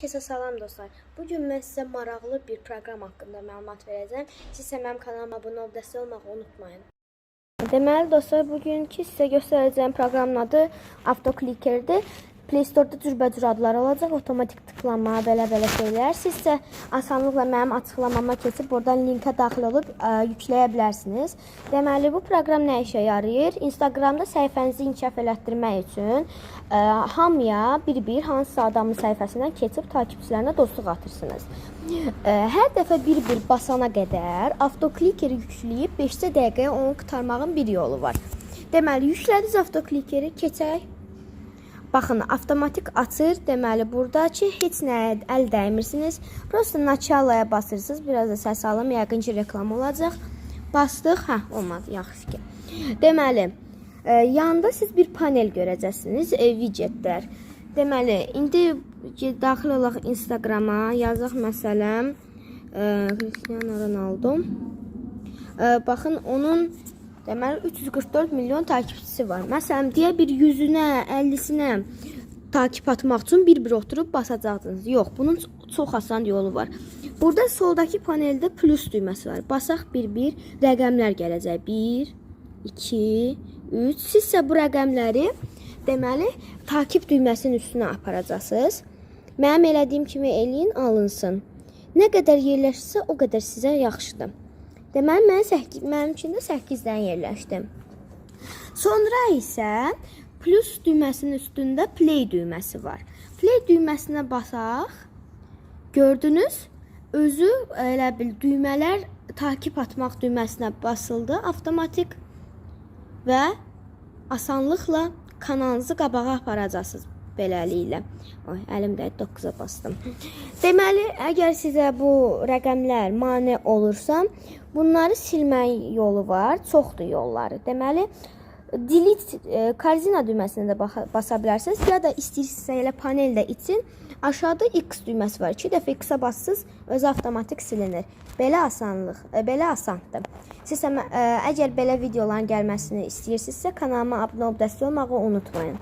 Herkese salam dostlar. Bugün mən sizə maraqlı bir proqram haqqında məlumat verəcəm. Siz isə kanalıma abunə olub dəstək olmağı unutmayın. Deməli dostlar, bugünkü sizə göstərəcəyim proqramın adı AutoClicker'dir. Play Store-da adlar olacaq, avtomatik tıklanma, belə-belə şeylər. Siz isə asanlıqla mənim açıqlamama keçib buradan linkə daxil olub ə, yükləyə bilərsiniz. Deməli, bu proqram nə işə yarayır? Instagramda səhifənizi inkişaf elətdirmək üçün ə, hamıya bir-bir hansısa adamın səhifəsindən keçib takipçilərinə dostluq atırsınız. Ə, hər dəfə bir-bir basana qədər avtoklikeri yükləyib 5 dəqiqəyə onu qurtarmağın bir yolu var. Deməli, yüklədiniz avtoklikeri, keçək Baxın, avtomatik açır. Deməli, burada ki, heç nəyə əl dəymirsiniz. Prosta naçalaya basırsınız. Biraz da səs alım, yəqin ki, reklam olacaq. Bastıq. Hə, olmadı. Yaxşı ki. Deməli, e, yanında siz bir panel görəcəksiniz, e, widgetlər. Deməli, indi daxil olaq Instagrama, yazaq məsələn, e, Cristiano Ronaldo. E, baxın, onun deməli 344 milyon takipçisi var. Məsələn, deyə bir 100-ünə, 50-sinə takip atmaq üçün bir-bir oturub basacaqsınız. Yox, bunun çox asan yolu var. Burada soldakı paneldə plus düyməsi var. Basaq bir-bir rəqəmlər gələcək. 1 2 3 Siz isə bu rəqəmləri deməli takip düyməsinin üstünə aparacaqsınız. Mənim elədiyim kimi eləyin, alınsın. Nə qədər yerləşsə, o qədər sizə yaxşıdır. Deməli mən 8 mənimkində 8-dən yerləşdim. Sonra isə plus düyməsinin üstündə play düyməsi var. Play düyməsinə basaq, gördünüz? Özü elə bil düymələr takip atmaq düyməsinə basıldı, avtomatik və asanlıqla kanalınızı qabağa aparacaqsınız beləliklə. Ay, əlim dəydi 9-a bastım. Deməli, əgər sizə bu rəqəmlər mane olursa, bunları silmək yolu var, çoxdur yolları. Deməli, delete e, koordina düyməsinə də basa bilərsiniz ya da istəyirsinizsə elə paneldə için aşağıda X düyməsi var. 2 dəfə X-a bassınız, özü avtomatik silinir. Belə asanlıq, e, belə asandır. Siz ə, əgər belə videoların gəlməsini istəyirsinizsə kanalıma abunə olub dəstək olmağı unutmayın.